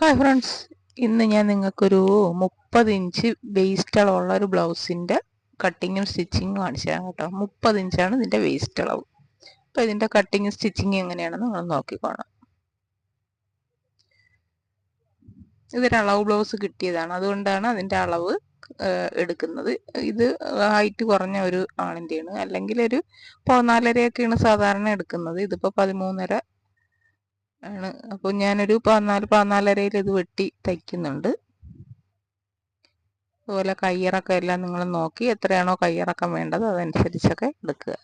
Hi friends ഇന്ന് ഞാൻ നിങ്ങൾക്കൊരു മുപ്പത് ഇഞ്ച് വേസ്റ്റ് അളവുള്ള ഒരു ബ്ലൗസിന്റെ കട്ടിങ്ങും സ്റ്റിച്ചിങ്ങും കാണിച്ചു തരാം കേട്ടോ. മുപ്പത് ഇഞ്ചാണ് ഇതിന്റെ വേസ്റ്റ് അളവ്. അപ്പോൾ ഇതിന്റെ കട്ടിങ്ങും സ്റ്റിച്ചിങ്ങും എങ്ങനെയാണെന്ന് നിങ്ങൾ നോക്കിക്കോണം ഇതൊരു അളവ് ബ്ലൗസ് കിട്ടിയതാണ്. അതുകൊണ്ടാണ് അതിന്റെ അളവ് എടുക്കുന്നത്. ഇത് ഹൈറ്റ് കുറഞ്ഞ ഒരു ആണിന്റെയാണ് അല്ലെങ്കിൽ ഒരു പതിനാലരയൊക്കെയാണ് സാധാരണ എടുക്കുന്നത്. ഇതിപ്പോൾ പതിമൂന്നര ആണ്. അപ്പോൾ ഞാനൊരു പതിനാല് പതിനാലരയിൽ ഇത് വെട്ടി തയ്ക്കുന്നുണ്ട്. അതുപോലെ കയ്യിറക്കം എല്ലാം നിങ്ങൾ നോക്കി എത്രയാണോ കയ്യിറക്കം വേണ്ടത് അതനുസരിച്ചൊക്കെ എടുക്കുക.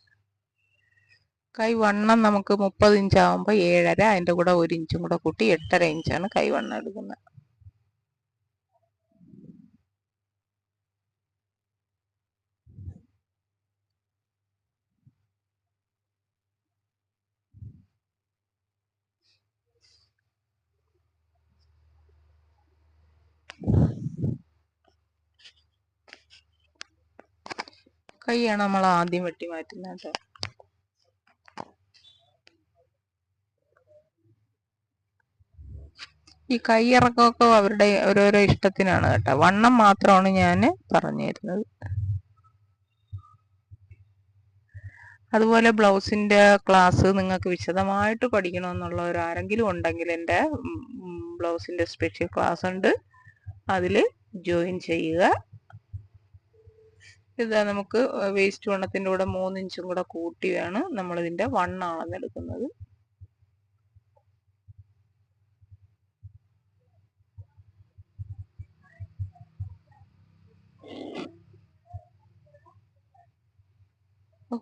കൈ വണ്ണം നമുക്ക് മുപ്പത് ഇഞ്ച് ആകുമ്പോൾ ഏഴര അതിന്റെ കൂടെ ഒരു ഇഞ്ചും കൂടെ കൂട്ടി എട്ടര ഇഞ്ചാണ് കൈ വണ്ണം എടുക്കുന്നത്. കൈയാണ് നമ്മൾ ആദ്യം വെട്ടി മാറ്റുന്നത്. കേട്ടോ ഈ കൈയിറക്കമൊക്കെ അവരുടെ ഓരോരോ ഇഷ്ടത്തിനാണ് കേട്ടോ. വണ്ണം മാത്രമാണ് ഞാൻ പറഞ്ഞു തരുന്നത് അതുപോലെ ബ്ലൗസിന്റെ ക്ലാസ് നിങ്ങൾക്ക് വിശദമായിട്ട് പഠിക്കണമെന്നുള്ളവർ ആരെങ്കിലും ഉണ്ടെങ്കിൽ എന്റെ ബ്ലൗസിന്റെ സ്പെഷ്യൽ ക്ലാസ് ഉണ്ട് അതിൽ ജോയിൻ ചെയ്യുക. ഇതാ നമുക്ക് വേസ്റ്റ് വണ്ണത്തിന്റെ കൂടെ മൂന്നിഞ്ചും കൂടെ കൂട്ടിയാണ് നമ്മളിതിന്റെ വണ്ണാണെന്ന് എടുക്കുന്നത്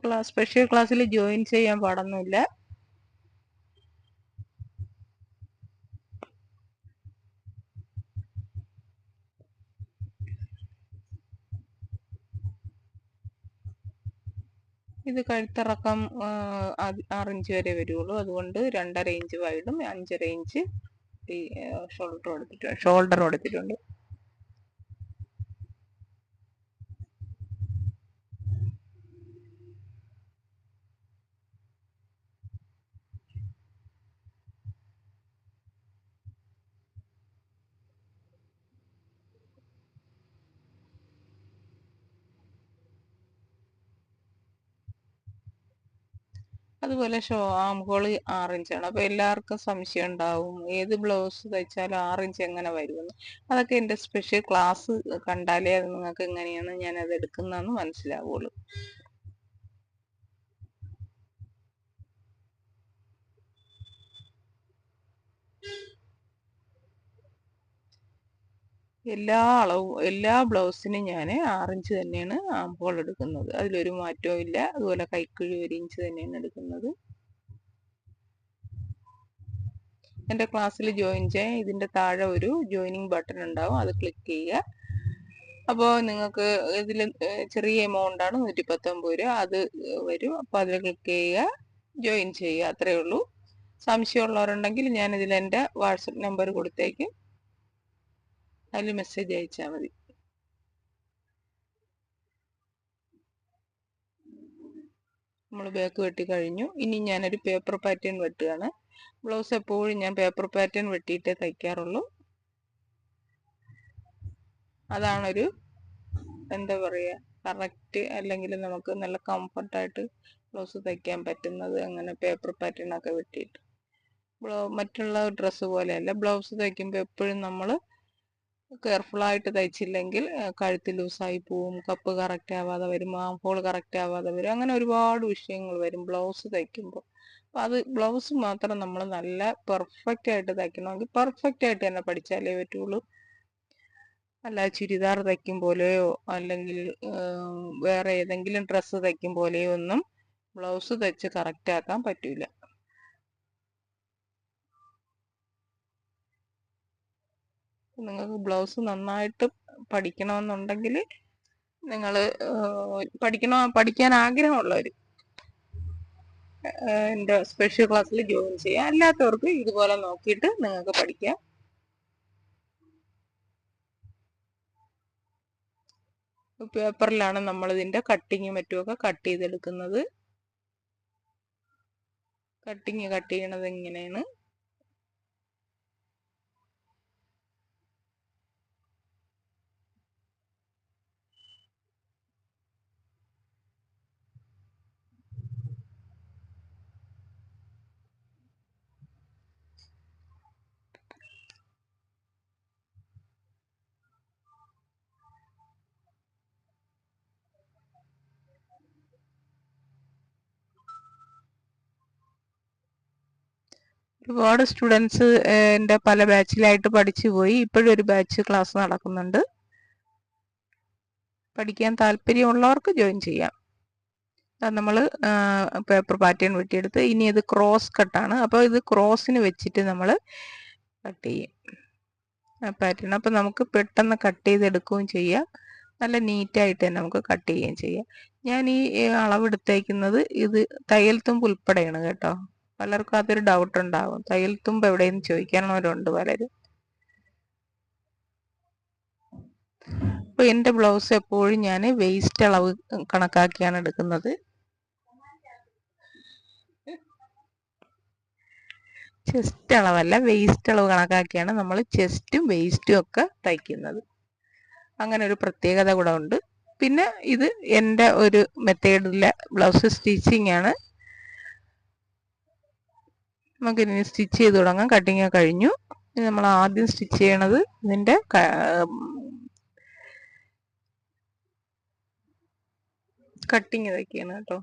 ക്ലാസ് സ്പെഷ്യൽ ക്ലാസ്സിൽ ജോയിൻ ചെയ്യാൻ പാടൊന്നുമില്ല. ഇത് കഴുത്തിറക്കം ആറ് ഇഞ്ച് വരെ വരുള്ളൂ. അതുകൊണ്ട് രണ്ടര ഇഞ്ച് വൈഡും അഞ്ചര ഇഞ്ച് ഈ ഷോൾഡർ കൊടുത്തിട്ടുണ്ട് ഷോൾഡർ കൊടുത്തിട്ടുണ്ട് അതുപോലെ ഷോ ആം ഹോൾ ഇഞ്ചാണ് അപ്പോൾ എല്ലാവർക്കും സംശയം ഉണ്ടാവും. ഏത് ബ്ലൗസ് തയ്ച്ചാലും ആറ് ഇഞ്ച് എങ്ങനെ വരുമെന്ന്. അതൊക്കെ എന്റെ സ്പെഷ്യൽ ക്ലാസ് കണ്ടാലേ അത് നിങ്ങൾക്ക് എങ്ങനെയാണ് അത് എടുക്കുന്നതെന്ന് മനസ്സിലാവുള്ളൂ. എല്ലാ അളവും എല്ലാ ബ്ലൗസിനും ഞാൻ ആറിഞ്ച് തന്നെയാണ് ആംഹോൾ എടുക്കുന്നത്. അതിലൊരു മാറ്റവും ഇല്ല. അതുപോലെ കൈക്കുഴി ഒരു ഇഞ്ച് തന്നെയാണ് എടുക്കുന്നത്. എന്റെ ക്ലാസ്സിൽ ജോയിൻ ചെയ്യാൻ ഇതിന്റെ താഴെ ഒരു ജോയിനിങ് ബട്ടൺ ഉണ്ടാവും. അത് ക്ലിക്ക് ചെയ്യുക. അപ്പോൾ നിങ്ങൾക്ക് ഇതിൽ ചെറിയ എമൗണ്ടാണ് നൂറ്റി പത്തൊമ്പത് രൂപ. അത് വരും. അപ്പോൾ അതിൽ ക്ലിക്ക് ചെയ്യുക. ജോയിൻ ചെയ്യുക. അത്രയേ ഉള്ളൂ. സംശയമുള്ളവരുണ്ടെങ്കിൽ ഞാനിതിൽ എന്റെ വാട്സപ്പ് നമ്പർ കൊടുത്തേക്കും. അതിൽ മെസ്സേജ് അയച്ചാൽ മതി. നമ്മൾ ബാക്ക് വെട്ടി കഴിഞ്ഞു. ഇനി ഞാനൊരു പേപ്പർ പാറ്റേൺ വെട്ടുകയാണ്. ബ്ലൗസ് എപ്പോഴും ഞാൻ പേപ്പർ പാറ്റേൺ വെട്ടിയിട്ടേ തയ്ക്കാറുള്ളൂ. അതാണൊരു എന്താ പറയുക കറക്റ്റ് അല്ലെങ്കിൽ നമുക്ക് നല്ല കംഫർട്ടായിട്ട് ബ്ലൗസ് തയ്ക്കാൻ പറ്റുന്നത് അങ്ങനെ പേപ്പർ പാറ്റേൺ ഒക്കെ വെട്ടിയിട്ട്. മറ്റുള്ള ഡ്രസ്സ് പോലെയല്ല ബ്ലൗസ് തയ്ക്കുമ്പോൾ എപ്പോഴും നമ്മൾ കെയർഫുള്ളായിട്ട് തയ്ച്ചില്ലെങ്കിൽ കഴുത്ത് ലൂസായി പോവും കപ്പ് കറക്റ്റ് ആവാതെ വരും ഹോൾ കറക്റ്റ് ആവാതെ വരും അങ്ങനെ ഒരുപാട് വിഷയങ്ങൾ വരും ബ്ലൗസ് തയ്ക്കുമ്പോൾ. അപ്പം അത് ബ്ലൗസ് മാത്രം നമ്മൾ നല്ല പെർഫെക്റ്റ് ആയിട്ട് തയ്ക്കണമെങ്കിൽ പെർഫെക്റ്റ് ആയിട്ട് തന്നെ പഠിച്ചാലേ പറ്റുള്ളൂ. അല്ല ചുരിദാർ തയ്ക്കും പോലെയോ അല്ലെങ്കിൽ വേറെ ഏതെങ്കിലും ഡ്രസ്സ് തയ്ക്കും പോലെയോ ഒന്നും ബ്ലൗസ് തയ്ച്ച് കറക്റ്റ് ആക്കാൻ പറ്റില്ല നിങ്ങൾക്ക് ബ്ലൗസ് നന്നായിട്ട് പഠിക്കണമെന്നുണ്ടെങ്കിൽ നിങ്ങൾ പഠിക്കണോ പഠിക്കാൻ ആഗ്രഹമുള്ളവർ എന്റെ സ്പെഷ്യൽ ക്ലാസ്സിൽ ജോയിൻ ചെയ്യാം. അല്ലാത്തവർക്ക് ഇതുപോലെ നോക്കിയിട്ട് നിങ്ങൾക്ക് പഠിക്കാം. പേപ്പറിലാണ് നമ്മൾ ഇതിന്റെ കട്ടിങ് മറ്റുമൊക്കെ കട്ട് ചെയ്തെടുക്കുന്നത്. കട്ടിങ് കട്ട് ചെയ്യണത് എങ്ങനെയാണ്? ഒരുപാട് സ്റ്റുഡൻസ് എന്റെ പല ബാച്ചിലായിട്ട് പഠിച്ചു പോയി. ഇപ്പോഴും ഒരു ബാച്ച് ക്ലാസ് നടക്കുന്നുണ്ട്. പഠിക്കാൻ താല്പര്യമുള്ളവർക്ക് ജോയിൻ ചെയ്യാം. നമ്മൾ പേപ്പർ പാറ്റേൺ വെട്ടിയെടുത്ത് ഇനി ഇത് ക്രോസ് കട്ടാണ് അപ്പോൾ ഇത് ക്രോസിന് വെച്ചിട്ട് നമ്മൾ കട്ട് ചെയ്യും. പാറ്റേൺ അപ്പോൾ നമുക്ക് പെട്ടെന്ന് കട്ട് ചെയ്തെടുക്കുകയും ചെയ്യാം. നല്ല നീറ്റായിട്ട് തന്നെ നമുക്ക് കട്ട് ചെയ്യുകയും ചെയ്യാം. ഞാൻ ഈ അളവെടുത്തേക്കുന്നത് ഇത് തയ്യൽ ഉൾപ്പെടെയാണ് കേട്ടോ. പലർക്കും അതൊരു ഡൗട്ട് ഉണ്ടാവും. തയ്യൽ തുമ്പ് എവിടെയെന്ന് ചോദിക്കാനുള്ളവരുണ്ട് പലരും. അപ്പോൾ എന്റെ ബ്ലൗസ് എപ്പോഴും ഞാൻ വേസ്റ്റ് അളവ് കണക്കാക്കിയാണ് എടുക്കുന്നത്. ചെസ്റ്റ് അളവല്ല വേസ്റ്റ് അളവ് കണക്കാക്കിയാണ് നമ്മൾ ചെസ്റ്റും വേസ്റ്റും ഒക്കെ തയ്ക്കുന്നത്. അങ്ങനെ ഒരു പ്രത്യേകത കൂടെ ഉണ്ട്. പിന്നെ ഇത് എന്റെ ഒരു മെത്തേഡിലെ ബ്ലൗസ് സ്റ്റിച്ചിങ് ആണ് നമുക്കിനി സ്റ്റിച്ച് ചെയ്ത് തുടങ്ങാം. കട്ടിങ് കഴിഞ്ഞു. ഇനി നമ്മൾ ആദ്യം സ്റ്റിച്ച് ചെയ്യണത് ഇതിന്റെ കട്ടിങ് ഇതൊക്കെയാണ് കേട്ടോ.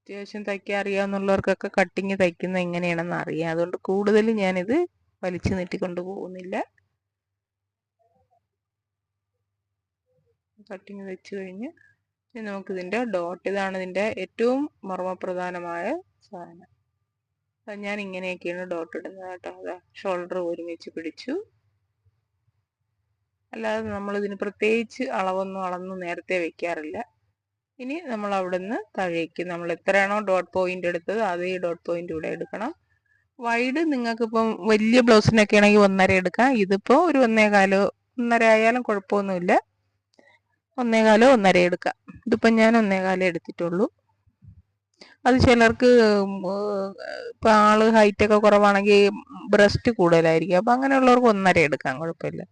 അത്യാവശ്യം തയ്ക്കാൻ അറിയാവുന്നവർക്കൊക്കെ കട്ടിങ് തയ്ക്കുന്നത് എങ്ങനെയാണെന്ന് അറിയാം. അതുകൊണ്ട് കൂടുതൽ ഞാനിത് വലിച്ചു നീട്ടിക്കൊണ്ട് പോകുന്നില്ല. കട്ടിങ് വെച്ച് കഴിഞ്ഞ് നമുക്കിതിന്റെ ഡോട്ട് ഇതാണ് ഇതിന്റെ ഏറ്റവും മർമ്മപ്രധാനമായ സാധനം. ഞാൻ ഇങ്ങനെയൊക്കെയാണ് ഡോട്ട് ഇടുന്നത് കേട്ടോ. അതാ ഷോൾഡർ ഒരുമിച്ച് പിടിച്ചു. അല്ലാതെ നമ്മളിതിന് പ്രത്യേകിച്ച് അളവൊന്നും അളന്ന് നേരത്തെ വെക്കാറില്ല. ഇനി നമ്മൾ അവിടുന്ന് താഴേക്ക് നമ്മൾ എത്രയാണോ ഡോട്ട് പോയിന്റ് എടുത്തത് അതേ ഡോട്ട് പോയിന്റ് ഇവിടെ എടുക്കണം. വൈഡ് നിങ്ങൾക്കിപ്പം വലിയ ബ്ലൗസിനൊക്കെ ആണെങ്കിൽ ഒന്നര എടുക്കാം. ഇതിപ്പോൾ ഒരു ഒന്നേകാലോ ഒന്നര ആയാലും കുഴപ്പമൊന്നുമില്ല. ഒന്നേകാലോ ഒന്നര എടുക്കാം. ഇതിപ്പം ഞാൻ ഒന്നേകാലേ എടുത്തിട്ടുള്ളൂ. അത് ചിലർക്ക് ഇപ്പം ആൾ ഹൈറ്റ് ഒക്കെ കുറവാണെങ്കിൽ ബ്രസ്റ്റ് കൂടുതലായിരിക്കും. അപ്പം അങ്ങനെയുള്ളവർക്ക് ഒന്നര എടുക്കാം കുഴപ്പമില്ല.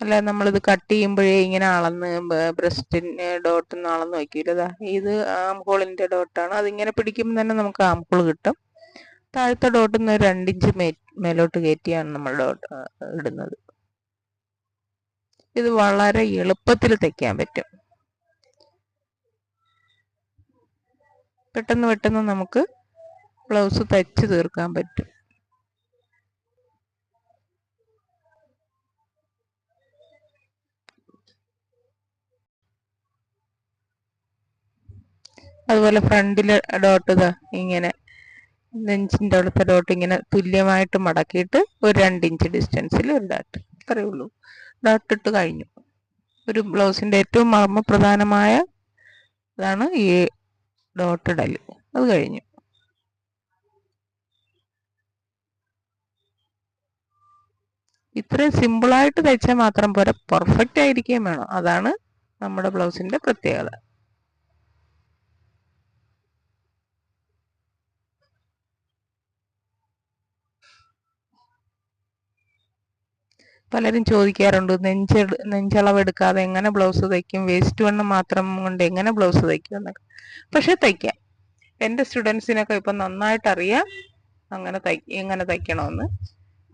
അല്ല നമ്മളിത് കട്ട് ചെയ്യുമ്പോഴേ ഇങ്ങനെ അളന്ന് ബ്രസ്റ്റിന് ഡോട്ട് അളന്ന് വയ്ക്കില്ല ഇത് ആം ഹോളിന്റെ ഡോട്ടാണ് അതിങ്ങനെ പിടിക്കുമ്പോൾ തന്നെ നമുക്ക് ആം കിട്ടും. താഴത്തെ ഡോട്ട് നിന്ന് രണ്ടിഞ്ച് മേലോട്ട് കയറ്റിയാണ് നമ്മൾ ഡോട്ട് ഇടുന്നത്. ഇത് വളരെ എളുപ്പത്തിൽ തയ്ക്കാൻ പറ്റും. പെട്ടെന്ന് പെട്ടെന്ന് നമുക്ക് ബ്ലൗസ് തയ്ച്ച് തീർക്കാൻ പറ്റും. അതുപോലെ ഫ്രണ്ടിൽ ഡോട്ട് ഇതാ ഇങ്ങനെ നെഞ്ചിന്റെ അടുത്തോട്ട് ഇങ്ങനെ തുല്യമായിട്ട് മടക്കിയിട്ട് ഒരു രണ്ട് ഇഞ്ച് ഡിസ്റ്റൻസിൽ ഒരു ഡാട്ട് അത്രയേ ഉള്ളൂ. ഡാട്ട് ഇട്ട് കഴിഞ്ഞു. ഒരു ബ്ലൗസിന്റെ ഏറ്റവും മർമ്മപ്രധാനമായ ഇതാണ് ഈ ഡോട്ട് ഇടൽ അത് കഴിഞ്ഞു. ഇത്രയും സിമ്പിളായിട്ട് തയ്ച്ചാൽ മാത്രം പോരാ. പെർഫെക്റ്റ് ആയിരിക്കുകയും വേണം. അതാണ് നമ്മുടെ ബ്ലൗസിന്റെ പ്രത്യേകത. പലരും ചോദിക്കാറുണ്ട് നെഞ്ച നെഞ്ചളവെടുക്കാതെ എങ്ങനെ ബ്ലൗസ് തയ്ക്കും? വേസ്റ്റ് വണ്ണം മാത്രം കൊണ്ട് എങ്ങനെ ബ്ലൗസ് തയ്ക്കും? എന്നൊക്കെ. പക്ഷെ തയ്ക്കാം. എന്റെ സ്റ്റുഡൻസിനൊക്കെ ഇപ്പം നന്നായിട്ട് അറിയാം അങ്ങനെ തൈ എങ്ങനെ തയ്ക്കണമെന്ന്.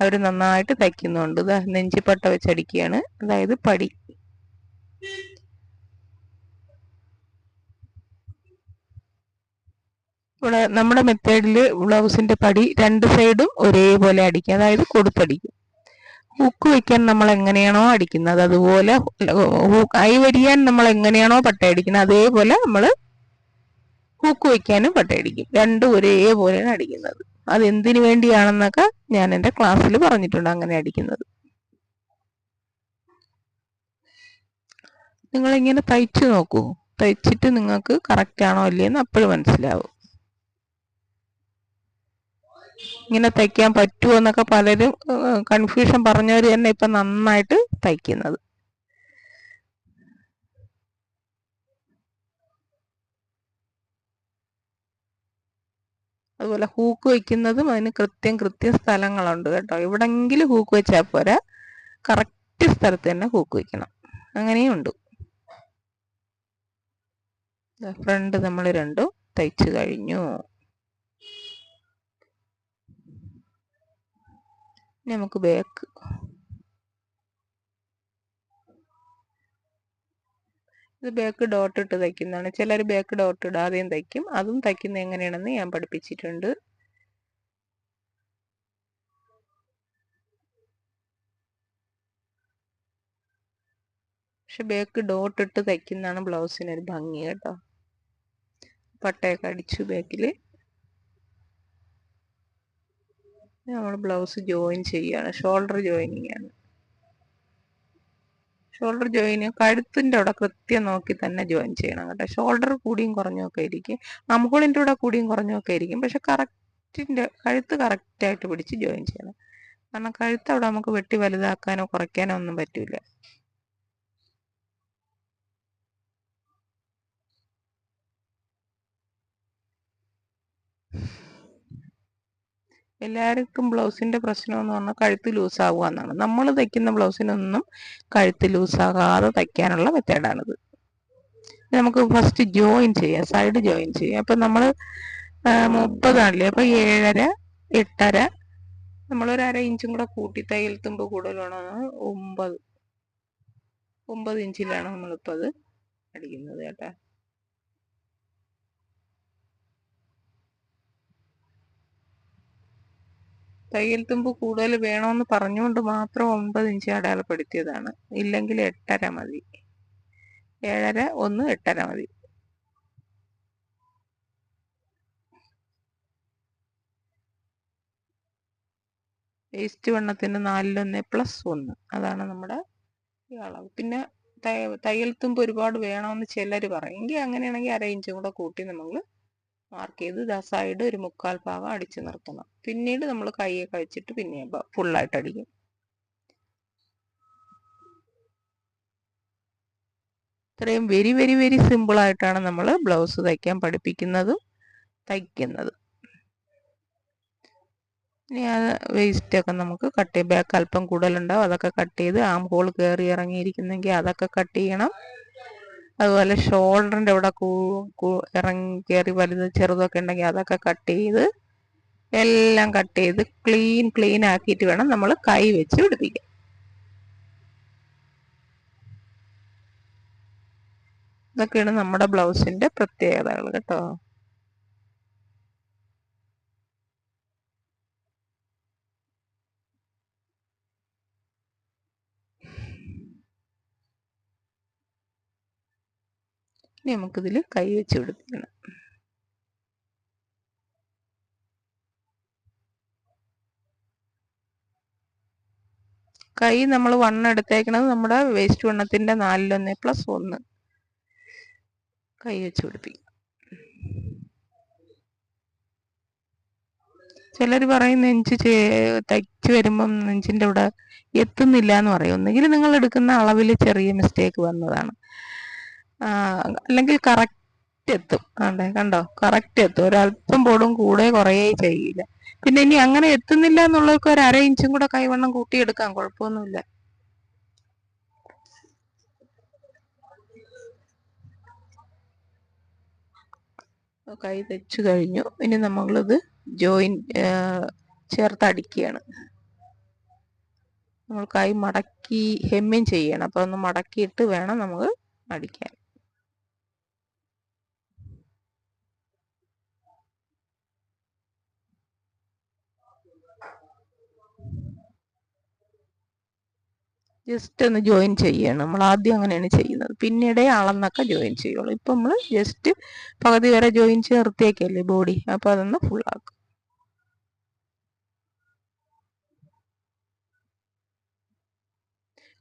അവർ നന്നായിട്ട് തയ്ക്കുന്നുണ്ട്. നെഞ്ചിപ്പട്ട വെച്ചടിക്കുകയാണ് അതായത് പടി. നമ്മുടെ മെത്തേഡിൽ ബ്ലൗസിന്റെ പടി രണ്ട് സൈഡും ഒരേപോലെ അടിക്കുക. അതായത് കൊടുത്തടിക്കും ഹുക്ക് വെക്കാൻ നമ്മൾ എങ്ങനെയാണോ അടിക്കുന്നത്. അതുപോലെ കൈ വരിയാൻ നമ്മൾ എങ്ങനെയാണോ പട്ടയടിക്കുന്നത് അതേപോലെ നമ്മൾ ഹുക്ക് വെക്കാനും പട്ടയടിക്കും രണ്ടും ഒരേപോലെയാണ് അടിക്കുന്നത്. അത് എന്തിനു വേണ്ടിയാണെന്നൊക്കെ ഞാൻ എന്റെ ക്ലാസ്സിൽ പറഞ്ഞിട്ടുണ്ട് അങ്ങനെ അടിക്കുന്നത്. നിങ്ങളിങ്ങനെ തയ്ച്ചു നോക്കൂ. തയ്ച്ചിട്ട് നിങ്ങൾക്ക് കറക്റ്റ് ആണോ അല്ലേന്ന് അപ്പോഴും മനസ്സിലാവും. ഇങ്ങനെ തയ്ക്കാൻ പറ്റുമോ എന്നൊക്കെ പലരും കൺഫ്യൂഷൻ പറഞ്ഞവർ തന്നെ ഇപ്പം നന്നായിട്ട് തയ്ക്കുന്നത്. അതുപോലെ ഹൂക്ക് വയ്ക്കുന്നതും അതിന് കൃത്യം കൃത്യം സ്ഥലങ്ങളുണ്ട് കേട്ടോ. എവിടെങ്കിലും ഹൂക്ക് വെച്ചാൽ പോരാ. കറക്റ്റ് സ്ഥലത്ത് തന്നെ ഹൂക്ക് വയ്ക്കണം അങ്ങനെയും ഉണ്ട്. ഫ്രണ്ട് നമ്മൾ രണ്ടും തയ്ച്ചു കഴിഞ്ഞു. നമുക്ക് ബാക്ക് ഇത് ബാക്ക് ഡോട്ട് ഇട്ട് തയ്ക്കുന്നതാണ്. ചിലർ ബാക്ക് ഡോട്ട് ഇടാതെയും തയ്ക്കും. അതും തയ്ക്കുന്നത് എങ്ങനെയാണെന്ന് ഞാൻ പഠിപ്പിച്ചിട്ടുണ്ട്. പക്ഷെ ബാക്ക് ഡോട്ട് ഇട്ട് തയ്ക്കുന്നതാണ് ബ്ലൗസിനൊരു ഭംഗി കേട്ടോ. പട്ടയൊക്കെ അടിച്ചു ബാക്കിൽ നമ്മൾ ബ്ലൗസ് ജോയിൻ ചെയ്യുകയാണ് ഷോൾഡർ ജോയിനിങ് ആണ്. ഷോൾഡർ ജോയിന് കഴുത്തിന്റെ അവിടെ കൃത്യം നോക്കി തന്നെ ജോയിൻ ചെയ്യണം കേട്ടോ. ഷോൾഡർ കൂടിയും കുറഞ്ഞൊക്കെ ഇരിക്കും അമുകളിന്റെ കൂടെ കൂടിയും കുറഞ്ഞൊക്കെ ഇരിക്കും പക്ഷെ കറക്റ്റിന്റെ കഴുത്ത് കറക്റ്റായിട്ട് പിടിച്ച് ജോയിൻ ചെയ്യണം. കാരണം കഴുത്ത് അവിടെ നമുക്ക് വെട്ടി വലുതാക്കാനോ കുറയ്ക്കാനോ ഒന്നും പറ്റില്ല എല്ലാവർക്കും ബ്ലൗസിന്റെ പ്രശ്നം എന്ന് പറഞ്ഞാൽ കഴുത്ത് ലൂസാവുക എന്നാണ് നമ്മൾ തയ്ക്കുന്ന ബ്ലൗസിനൊന്നും കഴുത്ത് ലൂസാകാതെ തയ്ക്കാനുള്ള മെത്തേഡാണിത്. നമുക്ക് ഫസ്റ്റ് ജോയിൻ ചെയ്യാം സൈഡ് ജോയിൻ ചെയ്യാം. അപ്പം നമ്മൾ മുപ്പതാണല്ലേ? അപ്പം ഏഴര എട്ടര നമ്മളൊരു അര ഇഞ്ചും കൂടെ കൂട്ടി തയ്യൽ തുമ്പ് കൂടുതൽ ഒമ്പത്. ഒമ്പത് ഇഞ്ചിലാണ് നമ്മളിപ്പോൾ അത് അടിക്കുന്നത് കേട്ടോ. തയ്യൽ തുമ്പ് കൂടുതൽ വേണമെന്ന് പറഞ്ഞുകൊണ്ട് മാത്രം ഒമ്പത് ഇഞ്ച് അടയാളപ്പെടുത്തിയതാണ്. ഇല്ലെങ്കിൽ എട്ടര മതി. ഏഴര ഒന്ന് എട്ടര മതി. വേസ്റ്റ് വണ്ണത്തിന് നാലിലൊന്ന് പ്ലസ് ഒന്ന്. അതാണ് നമ്മുടെ ഈ അളവ്. പിന്നെ തയ്യൽ തുമ്പ് ഒരുപാട് വേണമെന്ന് ചിലർ പറയും. എങ്കിൽ അങ്ങനെയാണെങ്കിൽ അര ഇഞ്ചും കൂടെ കൂട്ടി നമ്മൾ മാർക്ക് ചെയ്ത് ഇതാ സൈഡ് ഒരു മുക്കാൽ ഭാഗം അടിച്ചു നിർത്തണം. പിന്നീട് നമ്മൾ കൈയൊക്കെ വെച്ചിട്ട് പിന്നെ ഫുള്ളായിട്ട് അടിക്കും. ഇത്രയും വെരി വെരി വെരി സിമ്പിൾ ആയിട്ടാണ് നമ്മൾ ബ്ലൗസ് തയ്ക്കാൻ പഠിപ്പിക്കുന്നതും തയ്ക്കുന്നതും. ഇനി ആ വേസ്റ്റ് ഒക്കെ നമുക്ക് കട്ട് ചെയ്യും ബാക്ക് അല്പം കൂടുതലുണ്ടാവും. അതൊക്കെ കട്ട് ചെയ്ത് ആം ഹോൾ കയറി ഇറങ്ങിയിരിക്കുന്നെങ്കിൽ അതൊക്കെ കട്ട് ചെയ്യണം. അതുപോലെ ഷോൾഡറിന്റെ അവിടെ ഇറങ്ങി കയറി വലുത് ചെറുതൊക്കെ ഉണ്ടെങ്കിൽ അതൊക്കെ കട്ട് ചെയ്ത് എല്ലാം കട്ട് ചെയ്ത് ക്ലീൻ ക്ലീൻ ആക്കിയിട്ട് വേണം നമ്മൾ കൈ വെച്ച് പിടിപ്പിക്കാൻ. ഇതൊക്കെയാണ് നമ്മുടെ ബ്ലൗസിന്റെ പ്രത്യേകതകൾ കേട്ടോ. ഇനി നമുക്കിതിൽ കൈ വെച്ച് പിടിപ്പിക്കണം. കൈ നമ്മൾ വണ്ണം എടുത്തേക്കണത് നമ്മുടെ വേസ്റ്റ് വണ്ണത്തിന്റെ നാലിലൊന്ന് പ്ലസ് ഒന്ന്. കൈ വെച്ച് പിടിപ്പിക്കും. ചിലർ പറയും നെഞ്ച് തയ്ച്ചു വരുമ്പം നെഞ്ചിന്റെ അവിടെ എത്തുന്നില്ല എന്ന് പറയും. ഒന്നുകിൽ നിങ്ങൾ എടുക്കുന്ന അളവിൽ ചെറിയ മിസ്റ്റേക്ക് വന്നതാണ്. അല്ലെങ്കിൽ കറക്റ്റ് എത്തും. ആണ്ടേ കണ്ടോ? കറക്റ്റ് എത്തും. ഒരല്പം പോടും കൂടെ കുറേ ചെയ്യില്ല. പിന്നെ ഇനി അങ്ങനെ എത്തുന്നില്ല എന്നുള്ളവർക്ക് ഒരു അര ഇഞ്ചും കൂടെ കൈവണ്ണം കൂട്ടിയെടുക്കാം. കുഴപ്പമൊന്നുമില്ല. കൈ തെച്ചു കഴിഞ്ഞു. ഇനി നമ്മളിത് ജോയിൻ ചേർത്ത് അടിക്കുകയാണ് നമ്മൾ കൈ മടക്കി ഹെമ്മിങ് ചെയ്യണം. അപ്പോൾ ഒന്ന് മടക്കിയിട്ട് വേണം നമുക്ക് അടിക്കാൻ. ജസ്റ്റ് ഒന്ന് ജോയിൻ ചെയ്യണം. നമ്മൾ ആദ്യം അങ്ങനെയാണ് ചെയ്യുന്നത്. പിന്നീട് അളന്നൊക്കെ ജോയിൻ ചെയ്യുള്ളൂ. ഇപ്പം നമ്മൾ ജസ്റ്റ് പകുതി വരെ ജോയിൻ ചെയ്ത് നിർത്തിയേക്കല്ലേ ബോഡി. അപ്പോൾ അതൊന്ന് ഫുള്ളാക്കും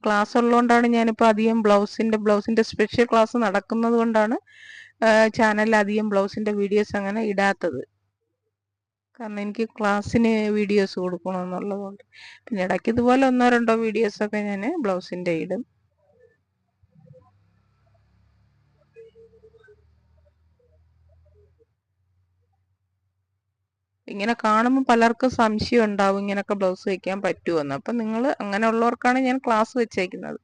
ക്ലാസ് ഉള്ളതുകൊണ്ടാണ് ഞാനിപ്പോൾ അധികം ബ്ലൗസിന്റെ ബ്ലൗസിന്റെ സ്പെഷ്യൽ ക്ലാസ് നടക്കുന്നത് കൊണ്ടാണ് ചാനലിൽ അധികം ബ്ലൗസിന്റെ വീഡിയോസ് അങ്ങനെ ഇടാത്തത്. കാരണം എനിക്ക് ക്ലാസ്സിന് വീഡിയോസ് കൊടുക്കണമെന്നുള്ളതുകൊണ്ട് പിന്നെ ഇടയ്ക്ക് ഇതുപോലെ ഒന്നോ രണ്ടോ വീഡിയോസൊക്കെ ഞാൻ ബ്ലൗസിന്റെ ഇടും. ഇങ്ങനെ കാണുമ്പോൾ പലർക്കും സംശയം ഉണ്ടാവും ഇങ്ങനെയൊക്കെ ബ്ലൗസ് വയ്ക്കാൻ പറ്റുമെന്ന് അപ്പം നിങ്ങൾ അങ്ങനെ ഉള്ളവർക്കാണ് ഞാൻ ക്ലാസ് വെച്ചേക്കുന്നത്.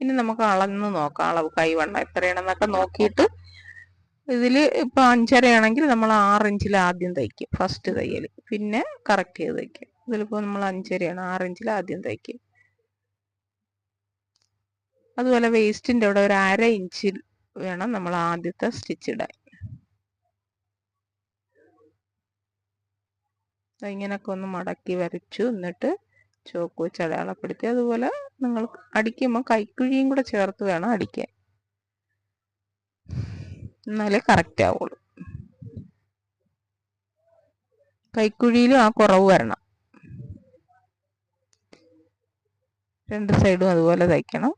ഇനി നമുക്ക് അളന്ന് നോക്കാം. അളവ് കൈവണ്ണം എത്രയാണെന്നൊക്കെ നോക്കിയിട്ട് ഇതിൽ ഇപ്പോൾ അഞ്ചരയാണെങ്കിൽ നമ്മൾ ആറ് ഇഞ്ചിൽ ആദ്യം തയ്ക്കും ഫസ്റ്റ് തയ്യൽ പിന്നെ കറക്റ്റ് ചെയ്ത് തയ്ക്കും. ഇതിലിപ്പോൾ നമ്മൾ അഞ്ചരയാണ് ആറ് ഇഞ്ചിൽ ആദ്യം തയ്ക്കും. അതുപോലെ വേസ്റ്റിന്റെ അവിടെ ഒരു അര ഇഞ്ചിൽ വേണം നമ്മൾ ആദ്യത്തെ സ്റ്റിച്ച് ഇടാൻ. ഇങ്ങനെയൊക്കെ ഒന്ന് മടക്കി വരച്ചു എന്നിട്ട് ചോക്ക് വെച്ച് അടയാളപ്പെടുത്തി. അതുപോലെ നിങ്ങൾ അടിക്കുമ്പോൾ കൈക്കുഴിയും കൂടെ ചേർത്ത് വേണം അടിക്കാൻ. എന്നാലേ കറക്റ്റ് ആവുള്ളൂ. കൈക്കുഴിയിലും ആ കുറവ് വരണം. രണ്ട് സൈഡും അതുപോലെ തയ്ക്കണം.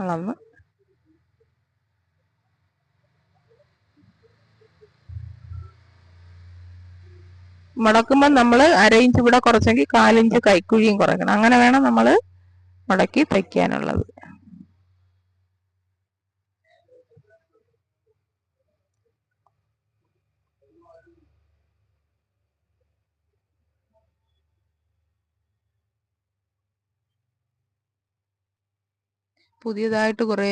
അളന്ന്. മടക്കുമ്പോൾ നമ്മൾ അര ഇഞ്ച് ഇവിടെ കുറച്ചെങ്കിൽ കാലിഞ്ച് കൈക്കുഴിയും കുറയ്ക്കണം. അങ്ങനെ വേണം നമ്മൾ മുടക്കി തയ്ക്കാനുള്ളത്. പുതിയതായിട്ട് കുറേ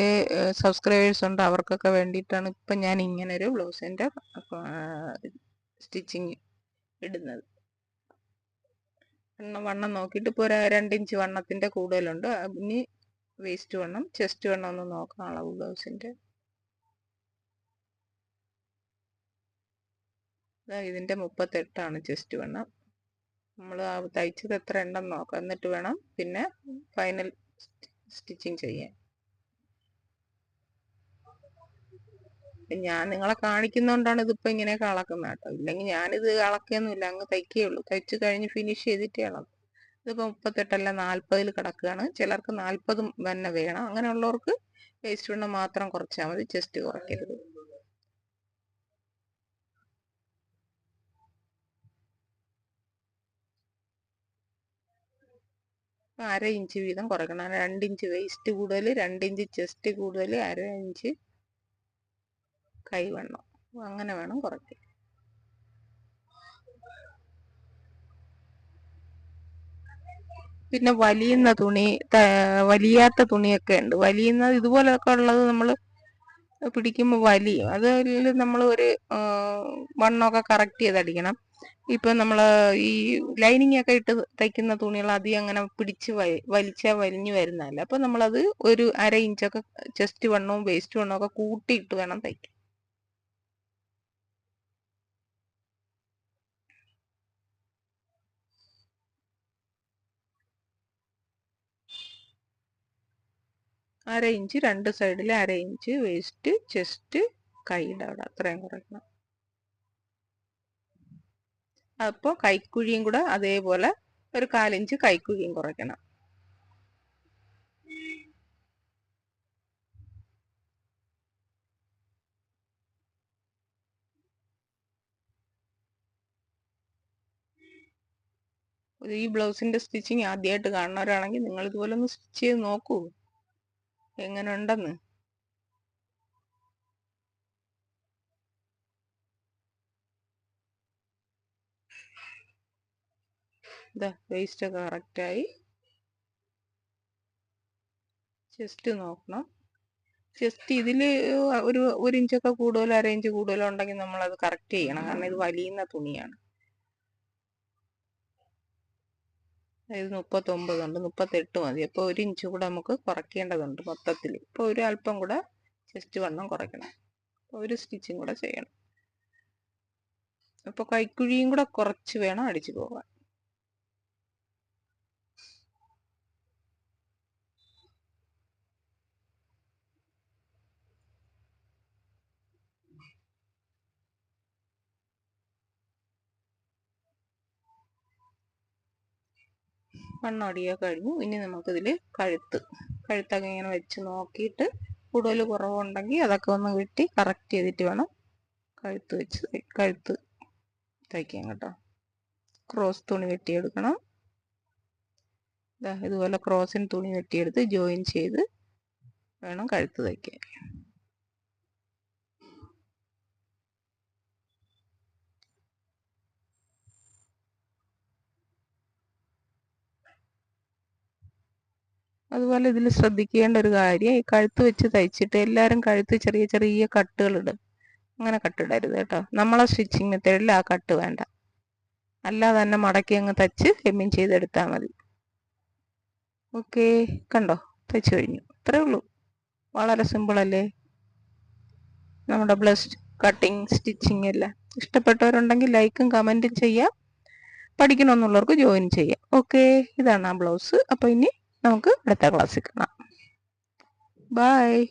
സബ്സ്ക്രൈബേഴ്സ് ഉണ്ട്. അവർക്കൊക്കെ വേണ്ടിയിട്ടാണ് ഇപ്പം ഞാൻ ഇങ്ങനെ ഒരു ബ്ലൗസിന്റെ സ്റ്റിച്ചിങ് ഇടുന്നത്. എണ്ണം വണ്ണം നോക്കിയിട്ട് ഇപ്പോൾ ഒരു രണ്ടിഞ്ച് വണ്ണത്തിന്റെ കൂടുതലുണ്ട്. ഇനി വേസ്റ്റ് വണ്ണം ചെസ്റ്റ് വണ്ണം ഒന്ന് നോക്കാം അളവ് ബ്ലൗസിന്റെ ഇതിന്റെ മുപ്പത്തെട്ടാണ് ചെസ്റ്റ് വണ്ണം. നമ്മൾ തയ്ച്ചത് എത്ര ഉണ്ടെന്ന് നോക്കാം. എന്നിട്ട് വേണം പിന്നെ ഫൈനൽ സ്റ്റിച്ചിങ് ചെയ്യാൻ. ഞാൻ നിങ്ങളെ കാണിക്കുന്നോണ്ടാണ് ഇതിപ്പോ ഇങ്ങനെയൊക്കെ അളക്കുന്നത് കേട്ടോ. ഇല്ലെങ്കിൽ ഞാനിത് അളക്കുകയൊന്നുമില്ല അങ്ങ് തയ്ക്കേ ഉള്ളൂ തയ്ച്ചു കഴിഞ്ഞ് ഫിനിഷ് ചെയ്തിട്ടേ അളക്കും ഇതിപ്പോ മുപ്പത്തെട്ടല്ല നാൽപ്പതിൽ കിടക്കുകയാണ്. ചിലർക്ക് നാൽപ്പതും തന്നെ വേണം. അങ്ങനെയുള്ളവർക്ക് വേസ്റ്റ് വണ്ണം മാത്രം കുറച്ചാൽ മതി ചെസ്റ്റ് കുറയ്ക്കരുത്. അര ഇഞ്ച് വീതം കുറയ്ക്കണം. രണ്ട് ഇഞ്ച് വേസ്റ്റ് കൂടുതൽ രണ്ട് ഇഞ്ച് ചെസ്റ്റ് കൂടുതൽ അര ഇഞ്ച് കൈവണ്ണം അങ്ങനെ വേണം കുറയ്ക്കാൻ. പിന്നെ വലിയുന്ന തുണി വലിയാത്ത തുണിയൊക്കെ ഉണ്ട്. വലിയുന്ന ഇതുപോലൊക്കെ ഉള്ളത് നമ്മൾ പിടിക്കുമ്പോൾ വലിയും അതിൽ നമ്മൾ ഒരു വണ്ണമൊക്കെ കറക്റ്റ് ചെയ്തടിക്കണം ഇപ്പം നമ്മൾ ഈ ലൈനിങ് ഒക്കെ ഇട്ട് തയ്ക്കുന്ന തുണികൾ അധികം അങ്ങനെ പിടിച്ച് വലിച്ചാൽ വലിഞ്ഞു വരുന്നതല്ല. അപ്പം നമ്മളത് ഒരു അര ഇഞ്ചൊക്കെ ചെസ്റ്റ് വണ്ണവും വേസ്റ്റ് വണ്ണവും ഒക്കെ കൂട്ടിയിട്ട് വേണം തയ്ക്കാൻ. അര ഇഞ്ച് രണ്ട് സൈഡിൽ അര ഇഞ്ച് വേസ്റ്റ് ചെസ്റ്റ് കൈയുടെ അവിടെ അത്രയും കുറയ്ക്കണം അപ്പോൾ കൈക്കുഴിയും കൂടെ അതേപോലെ ഒരു കാലിഞ്ച് കൈക്കുഴിയും കുറയ്ക്കണം. ഈ ബ്ലൗസിന്റെ സ്റ്റിച്ചിങ് ആദ്യമായിട്ട് കാണുന്നവരാണെങ്കിൽ നിങ്ങൾ ഇതുപോലെ ഒന്ന് സ്റ്റിച്ച് ചെയ്ത് നോക്കൂ. എങ്ങനെ ഉണ്ടെന്ന് ഇതാ വേസ്റ്റ് കറക്റ്റായി ചെസ്റ്റ് നോക്കണം. ചെസ്റ്റ് ഇതിൽ ഒരു ഒരു ഇഞ്ചൊക്കെ കൂടുതലോ അര ഇഞ്ച് കൂടുതലോ ഉണ്ടെങ്കിൽ നമ്മളത് കറക്റ്റ് ചെയ്യണം. കാരണം ഇത് വലിയുന്ന തുണിയാണ്. ഇത് മുപ്പത്തൊമ്പതുണ്ട് മുപ്പത്തെട്ട് മതി. അപ്പോൾ ഒരു ഇഞ്ച് കൂടെ നമുക്ക് കുറയ്ക്കേണ്ടതുണ്ട് മൊത്തത്തിൽ ഇപ്പോൾ ഒരു അല്പം കൂടെ ചെസ്റ്റ് വണ്ണം കുറയ്ക്കണം. ഒരു സ്റ്റിച്ചിങ് കൂടെ ചെയ്യണം. അപ്പോൾ കൈക്കുഴിയും കൂടെ കുറച്ച് വേണം അടിച്ചു പോകാൻ. കണ്ണടിയോ കഴിഞ്ഞു. ഇനി നമുക്കിതിൽ കഴുത്ത് കഴുത്തൊക്കെ ഇങ്ങനെ വെച്ച് നോക്കിയിട്ട് കൂടുതൽ കുറവുണ്ടെങ്കിൽ അതൊക്കെ ഒന്ന് വെട്ടി കറക്റ്റ് ചെയ്തിട്ട് വേണം കഴുത്ത് വെച്ച് കഴുത്ത് തയ്ക്കാൻ കേട്ടോ. ക്രോസ് തുണി വെട്ടിയെടുക്കണം. ഇതുപോലെ ക്രോസിന് തുണി വെട്ടിയെടുത്ത് ജോയിൻ ചെയ്ത് വേണം കഴുത്ത് തയ്ക്കാൻ അതുപോലെ ഇതിൽ ശ്രദ്ധിക്കേണ്ട ഒരു കാര്യം ഈ കഴുത്ത് വെച്ച് തയ്ച്ചിട്ട് എല്ലാവരും കഴുത്ത് ചെറിയ ചെറിയ കട്ടുകൾ ഇടും. അങ്ങനെ കട്ടിടരുത് കേട്ടോ. നമ്മളെ സ്റ്റിച്ചിങ് മെത്തേഡിൽ ആ കട്ട് വേണ്ട. അല്ലാതെ തന്നെ മടക്കി അങ്ങ് തച്ച് ഹെമ്മിങ് ചെയ്തെടുത്താൽ മതി. ഓക്കെ കണ്ടോ? തയ്ച്ച് കഴിഞ്ഞു. ഇത്രേ ഉള്ളൂ. വളരെ സിമ്പിളല്ലേ നമ്മുടെ ബ്ലസ് കട്ടിങ് സ്റ്റിച്ചിങ് എല്ലാം. ഇഷ്ടപ്പെട്ടവരുണ്ടെങ്കിൽ ലൈക്കും കമന്റും ചെയ്യാം. പഠിക്കണമെന്നുള്ളവർക്ക് ജോയിൻ ചെയ്യാം. ഓക്കെ ഇതാണ് ആ ബ്ലൗസ് അപ്പോൾ ഇനി നമുക്ക് അടുത്ത ക്ലാസ്സിൽ കാണാം. ബൈ